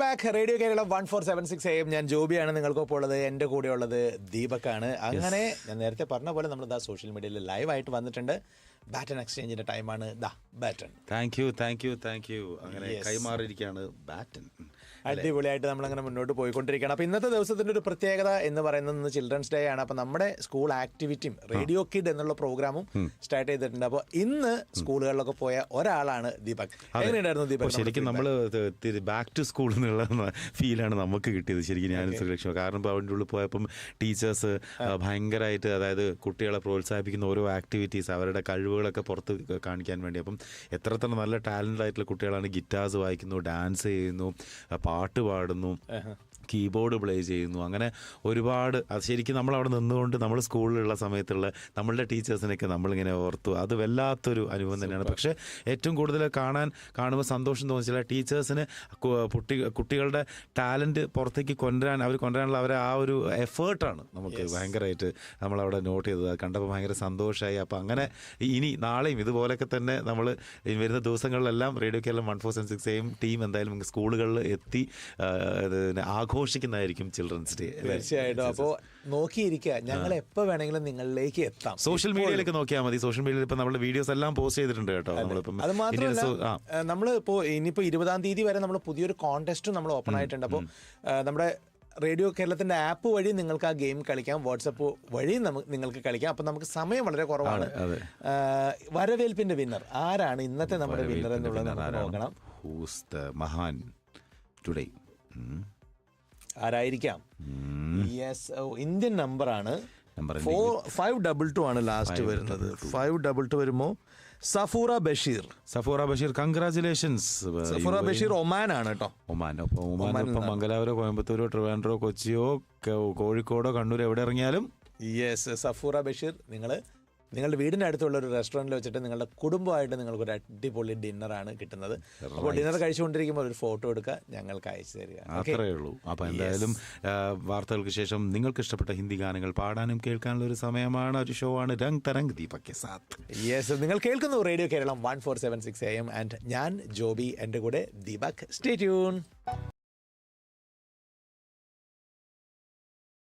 Back radio Kerala one four seven six M ഞാൻ ജോബിയാണ് നിങ്ങൾക്കൊപ്പം ഉള്ളത്. എന്റെ കൂടെ ഉള്ളത് ദീപക്കാണ് അങ്ങനെ ഞാൻ നേരത്തെ പറഞ്ഞ പോലെ നമ്മൾ ദാ സോഷ്യൽ മീഡിയയിൽ ലൈവായിട്ട് വന്നിട്ടുണ്ട്. ബാറ്റൺ എക്സ്ചേഞ്ചിന്റെ ടൈമാണ് ദാ baton thank you thank you thank you അങ്ങനെ. കൈമാറിയിരിക്കുകയാണ് ബാറ്റൺ അടിപൊളിയായിട്ട് നമ്മളങ്ങനെ മുന്നോട്ട് പോയിക്കൊണ്ടിരിക്കുകയാണ്. അപ്പോൾ ഇന്നത്തെ ദിവസത്തിന്റെ ഒരു പ്രത്യേകത എന്ന് പറയുന്നത് ചിൽഡ്രൻസ് ഡേ ആണ്. അപ്പോൾ നമ്മുടെ സ്കൂൾ ആക്ടിവിറ്റിയും റേഡിയോ കിഡ് എന്നുള്ള പ്രോഗ്രാമും സ്റ്റാർട്ട് ചെയ്തിട്ടുണ്ട്. അപ്പോൾ ഇന്ന് സ്കൂളുകളിലൊക്കെ പോയ ഒരാളാണ് ദീപക്. എങ്ങനെയുണ്ടായിരുന്നു ദീപക് ശരിക്കും നമ്മൾ ബാക്ക് ടു സ്കൂൾ എന്നുള്ള ഫീലാണ് നമുക്ക് കിട്ടിയത്. ശരിക്കും ഞാൻ ശ്രീലക്ഷ്മി കാരണം ഇപ്പോൾ അവന്റെ ഉള്ളിൽ പോയപ്പം ടീച്ചേഴ്സ് ഭയങ്കരമായിട്ട് അതായത് കുട്ടികളെ പ്രോത്സാഹിപ്പിക്കുന്ന ഓരോ ആക്ടിവിറ്റീസ് അവരുടെ കഴിവുകളൊക്കെ പുറത്ത് കാണിക്കാൻ വേണ്ടി. അപ്പം എത്ര എത്ര നല്ല ടാലന്റ് ആയിട്ടുള്ള കുട്ടികളാണ് ഗിറ്റാർസ് വായിക്കുന്നു ഡാൻസ് ചെയ്യുന്നു പാട്ട് പാടുന്നു. കീബോർഡ് പ്ലേ ചെയ്യുന്നു. അങ്ങനെ ഒരുപാട് അത് ശരിക്കും നമ്മൾ അവിടെ നിന്നുകൊണ്ട് നമ്മൾ സ്കൂളിലുള്ള സമയത്തുള്ള നമ്മളുടെ ടീച്ചേഴ്സിനൊക്കെ നമ്മളിങ്ങനെ ഓർത്തു. അത് വല്ലാത്തൊരു അനുഭവം തന്നെയാണ്. പക്ഷേ ഏറ്റവും കൂടുതൽ കാണാൻ കാണുമ്പോൾ സന്തോഷം തോന്നിച്ചില്ല ടീച്ചേഴ്സിന് കുട്ടി കുട്ടികളുടെ ടാലന്റ് പുറത്തേക്ക് കൊണ്ടുവരാൻ അവർ കൊണ്ടുവരാനുള്ള അവരെ ആ ഒരു എഫേർട്ടാണ് നമുക്ക് ഭയങ്കരമായിട്ട് നമ്മളവിടെ നോട്ട് ചെയ്തത്. അത് കണ്ടപ്പോൾ ഭയങ്കര സന്തോഷമായി അപ്പോൾ അങ്ങനെ ഇനി നാളെയും ഇതുപോലൊക്കെ തന്നെ നമ്മൾ വരുന്ന ദിവസങ്ങളിലെല്ലാം radio Keralam one four seven six എയും ടീം എന്തായാലും സ്കൂളുകളിൽ എത്തി ആ, ഇത് ആഘോഷിക്കുന്നതായിരിക്കും ചിൽഡ്രൻസ് ഡേ തീർച്ചയായിട്ടും. അപ്പോൾ നോക്കിയിരിക്കുക. ഞങ്ങൾ എപ്പോൾ വേണമെങ്കിലും നിങ്ങളിലേക്ക് എത്താം. സോഷ്യൽ മീഡിയയിലേക്ക് നോക്കിയാൽ മതി. സോഷ്യൽ മീഡിയയിൽ ഇപ്പം നമ്മുടെ വീഡിയോസ് എല്ലാം പോസ്റ്റ് ചെയ്തിട്ടുണ്ട് കേട്ടോ. നമ്മളിപ്പം അത് മാത്രമല്ല നമ്മൾ ഇപ്പോൾ ഇനിയിപ്പോൾ ഇരുപതാം തീയതി വരെ നമ്മൾ പുതിയൊരു കോൺടെസ്റ്റും നമ്മൾ ഓപ്പൺ ആയിട്ടുണ്ട്. അപ്പോൾ നമ്മുടെ റേഡിയോ കേരളത്തിന്റെ ആപ്പ് വഴി നിങ്ങൾക്ക് ആ ഗെയിം കളിക്കാം. വാട്സപ്പ് വഴി നമുക്ക് നിങ്ങൾക്ക് കളിക്കാം. അപ്പം നമുക്ക് സമയം വളരെ കുറവാണ്. വരവേൽപ്പിന്റെ വരവേൽപ്പിന്റെ വിന്നർ ആരാണ് ഇന്നത്തെ നമ്മുടെ വിന്നർ എന്നുള്ളത് നമുക്ക് നോക്കണം. ഹൂസ് ദ മഹാൻ ടുഡേ ആരായിരിക്കാം? യെസ് ഇന്ത്യൻ നമ്പർ ആണ്. Number four five double two ആണ് ലാസ്റ്റ് വരുന്നത്. ഫൈവ് ഡബിൾ ടു വരുമ്പോൾ സഫൂറ ബഷീർ. സഫൂറ ബഷീർ കൺഗ്രാചുലേഷൻസ് സഫൂറ ബഷീർ ഒമാൻ ആണ് കേട്ടോ. ഒമാൻ. ഒമാൻ മംഗലാപുരോ കോയമ്പത്തൂരോ ട്രിവാൻഡ്രോ കൊച്ചിയോ കോഴിക്കോടോ കണ്ണൂരോ എവിടെ ഇറങ്ങിയാലും യെസ് സഫൂറ ബഷീർ നിങ്ങൾ നിങ്ങളുടെ വീടിന്റെ അടുത്തുള്ള ഒരു റെസ്റ്റോറന്റിൽ വെച്ചിട്ട് നിങ്ങളുടെ കുടുംബമായിട്ട് നിങ്ങൾക്ക് ഒരു അടിപൊളി ഡിന്നറാണ് കിട്ടുന്നത്. അപ്പോൾ ഡിന്നർ കഴിച്ചുകൊണ്ടിരിക്കുമ്പോൾ ഒരു ഫോട്ടോ എടുക്കുക ഞങ്ങൾക്ക് അയച്ചു തരിക. അത്രയേ ഉള്ളൂ. അപ്പോൾ എന്തായാലും വാർത്തകൾക്ക് ശേഷം നിങ്ങൾക്ക് ഇഷ്ടപ്പെട്ട ഹിന്ദി ഗാനങ്ങൾ പാടാനും കേൾക്കാനുള്ള ഒരു സമയമാണ് ഒരു ഷോ ആണ്. രംഗ് തരംഗ് ദീപക് സാത്ത്. യെസ് നിങ്ങൾ കേൾക്കുന്നു radio Keralam one four seven six A M and ഞാൻ ജോബി എന്റെ കൂടെ ദീപക്. Stay tune